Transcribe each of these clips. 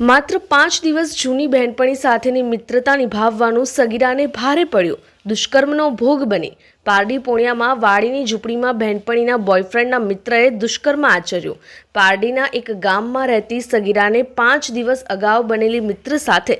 માત્ર પાંચ દિવસ જૂની બહેનપણી સાથેની મિત્રતા નિભાવવાનું સગીરાને ભારે પડ્યું. દુષ્કર્મનો ભોગ બની. પારડી પોણિયામાં વાડીની ઝૂંપડીમાં બહેનપણીના બોયફ્રેન્ડના મિત્રએ દુષ્કર્મ આચર્યું. પારડીના એક ગામમાં રહેતી સગીરાને પાંચ દિવસ અગાઉ બનેલી મિત્ર સાથે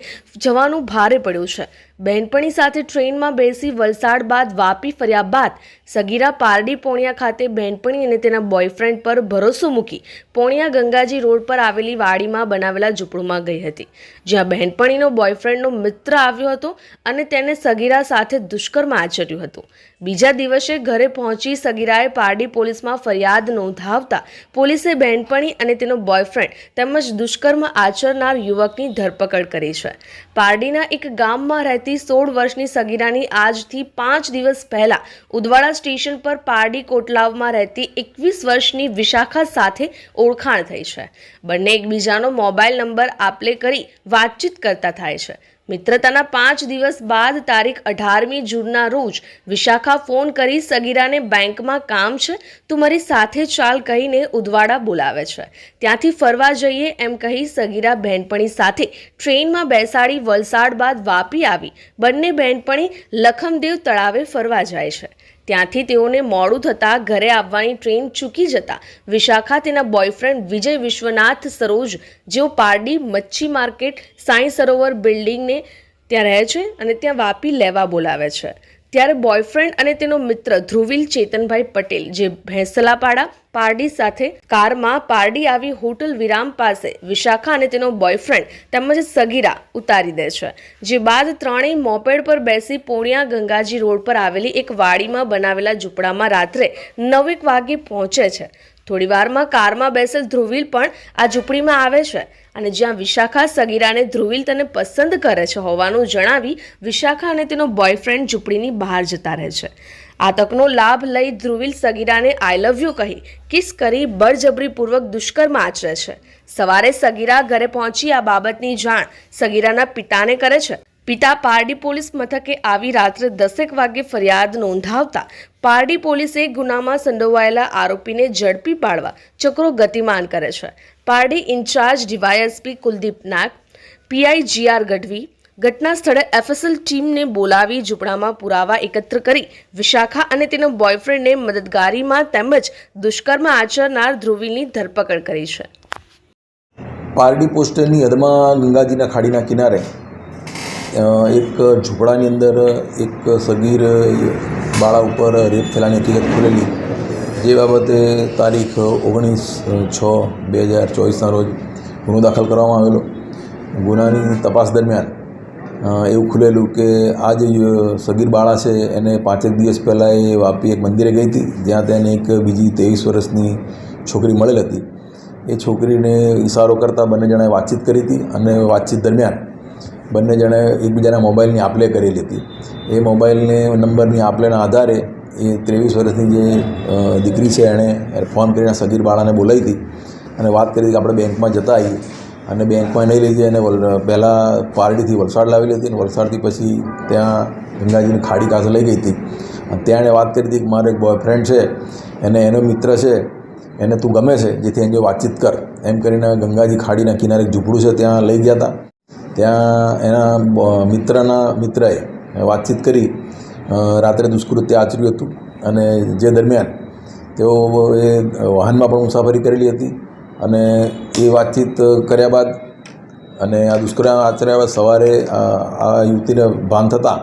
જવાનું ભારે પડ્યું છે. બહેનપણી સાથે ટ્રેનમાં બેસી વલસાડ બાદ વાપી ફર્યા બાદ સગીરા પારડી પોણિયા ખાતે બહેનપણી અને તેના બોયફ્રેન્ડ પર ભરોસો મૂકી પોણિયા ગંગાજી રોડ પર આવેલી વાડીમાં બનાવેલા ઝૂંપડુમાં ગઈ હતી. જ્યાં બહેનપણીનો બોયફ્રેન્ડનો મિત્ર આવ્યો હતો અને તેને સગીરા સાથે દુષ્કર્મ આચર્યું હતું. બીજા દિવસે ઘરે પહોંચી સગીરાએ પારડી પોલીસમાં ફરિયાદ નોંધાવતા પોલીસે બહેનપણી અને તેનો બોયફ્રેન્ડ તેમજ દુષ્કર્મ આચરનાર યુવકની ધરપકડ કરી છે. પારડીના એક ગામમાં રહેતી સોળ વર્ષની સગીરાની આજથી પાંચ દિવસ પહેલા ઉદવાડા સ્ટેશન પર પારડી કોટલાવમાં રહેતી એકવીસ વર્ષની વિશાખા સાથે ઓળખાણ થઈ છે. બંને એકબીજાનો મોબાઈલ નંબર આપલે કરી વાતચીત કરતા થાય છે. મિત્રતાના પાંચ દિવસ બાદ તારીખ અઢારમી જૂનના રોજ વિશાખા ફોન કરી સગીરાને બેંકમાં કામ છે, તું મારી સાથે ચાલ કહીને ઉદવાડા બોલાવે છે. ત્યાંથી ફરવા જઈએ એમ કહી સગીરા બહેનપણી સાથે ટ્રેનમાં બેસાડી વલસાડ બાદ વાપી આવી. બંને બહેનપણી લખમદેવ તળાવે ફરવા જાય છે. ત્યાંથી તેઓને મોડું થતાં ઘરે આવવાની ટ્રેન ચૂકી જતા વિશાખા તેના બોયફ્રેન્ડ વિજય વિશ્વનાથ સરોજ, જેઓ પારડી મચ્છી માર્કેટ સાંઈ સરોવર બિલ્ડિંગને ત્યાં રહે છે અને ત્યાં વાપી લેવા બોલાવે છે. ત્યારે બોયફ્રેન્ડ અને તેનો મિત્ર ધ્રુવિલ ચેતનભાઈ પટેલ જે ભેંસલાપાડા પારડી સાથે કારમાં પારડી આવી હોટલ વિરામ પાસે વિશાખા અને તેનો બોયફ્રેન્ડ તેમજ સગીરા ઉતારી દે છે, જે બાદ ત્રણેય મોપેડ પર બેસી પોણિયા ગંગાજી રોડ પર આવેલી એક વાડીમાં બનાવેલા ઝૂંપડામાં રાત્રે નવેક વાગે પહોંચે છે. થોડી વારમાં કારમાં બેસેલ ધ્રુવિલ પણ આ ઝૂંપડીમાં આવે છે અને જ્યાં વિશાખા સગીરાને ધ્રુવિલ તેને પસંદ કરે છે હોવાનું જણાવી વિશાખા અને તેનો બોયફ્રેન્ડ ઝૂંપડીની બહાર જતા રહે છે. આ તકનો લાભ લઈ ધ્રુવિલ સગીરાને આઈ લવ યુ કહી કિસ કરી બળજબરીપૂર્વક દુષ્કર્મ આચરે છે. સવારે સગીરા ઘરે પહોંચી આ બાબતની જાણ સગીરાના પિતાને કરે છે. પિતા પારડી પોલીસ મથકે આવી રાત્રે દસેક વાગે ફરિયાદ નોંધાવતા પારડી પોલીસે ગુનામાં સંડોવાયેલા આરોપીને ઝડપી પાડવા ચક્રો ગતિમાન કરે છે. Pardi incharge DYSP Kuldeep Nag, PI GR Gadhvi ઘટના સ્થળે એફએસએલ ટીમને બોલાવી ઝૂંપડામાં પુરાવા એકત્ર કરી વિશાખા અને તેના બોયફ્રેન્ડને મદદગારીમાં તેમજ દુષ્કર્મ આચરનાર ધ્રુવીની ધરપકડ કરી છે. પારડી પોસ્ટની હદમાં ગંગાજીના ખાડીના કિનારે એક ઝૂંપડાની અંદર એક સગીર બાળા ઉપર રેપ થયેલાની હકીકત ખુલેલી. જે બાબતે તારીખ ઓગણીસ છ, બે હજાર ચોવીસના રોજ ગુનો દાખલ કરવામાં આવેલો. ગુનાની તપાસ દરમિયાન એવું ખુલેલું કે આ જે સગીર બાળા છે, એને પાંચેક દિવસ પહેલાં એ વાપી એક મંદિરે ગઈ હતી. જ્યાં તેને એક બીજી ત્રેવીસ વર્ષની છોકરી મળેલ હતી. એ છોકરીને ઇશારો કરતાં બંને જણાએ વાતચીત કરી હતી અને વાતચીત દરમિયાન બંને જણાએ એકબીજાના મોબાઈલની આપલે કરેલી હતી. એ મોબાઈલને નંબરની આપલેના આધારે એ ત્રેવીસ વર્ષની જે દીકરી છે એણે ફોન કરીને સગીર બાળાને બોલાવી હતી અને વાત કરી કે આપણે બેંકમાં જતા આવીએ. અને બેંકમાં નહીં લઈ જઈ અને પહેલાં પારડીથી વલસાડ લાવેલી હતી અને વલસાડથી પછી ત્યાં ગંગાજીની ખાડી કાંસે લઈ ગઈ હતી. અને ત્યાં એણે વાત કરી હતી કે મારો એક બોયફ્રેન્ડ છે, એને એનો મિત્ર છે, એને તું ગમે છે, જેથી એની વાતચીત કર. એમ કરીને ગંગાજી ખાડીના કિનારે ઝૂંપડું છે ત્યાં લઈ ગયા હતા. ત્યાં એના મિત્રના મિત્રએ વાતચીત કરી રાત્રે દુષ્કૃત્ય આચર્યું હતું અને જે દરમિયાન તેઓ એ વાહનમાં પણ મુસાફરી કરેલી હતી અને એ વાતચીત કર્યા બાદ અને આ દુષ્કર્મ આચર્યા બાદ સવારે આ યુવતીને ભાન થતાં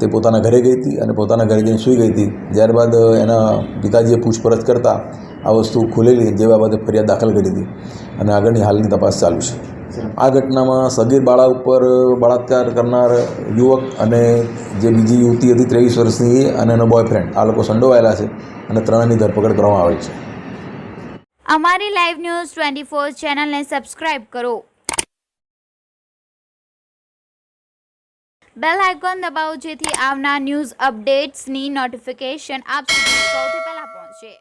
તે પોતાના ઘરે ગઈ હતી અને પોતાના ઘરે જઈને સૂઈ ગઈ હતી. ત્યારબાદ એના પિતાજીએ પૂછપરછ કરતાં આ વસ્તુ ખુલેલી, જે બાબતે ફરિયાદ દાખલ કરી હતી અને આગળની હાલની તપાસ ચાલુ છે. આ ઘટનામાં સગીર બાળા ઉપર બળાત્કાર કરનાર યુવક અને જે બીજી યુવતી હતી ત્રેવીસ વર્ષની, અને એનો બોયફ્રેન્ડ આ લોકો સંડોવાયેલા છે અને ત્રણની ધરપકડ કરવામાં આવી છે. અમારી લાઈવ ન્યૂઝ ટ્વેન્ટી ફોર ચેનલને સબસ્ક્રાઇબ કરો. બેલ આઇકોન દબાવો જેથી આવનાર ન્યૂઝ અપડેટ્સની નોટિફિકેશન આપ સુધી સૌથી પહેલાં પહોંચે.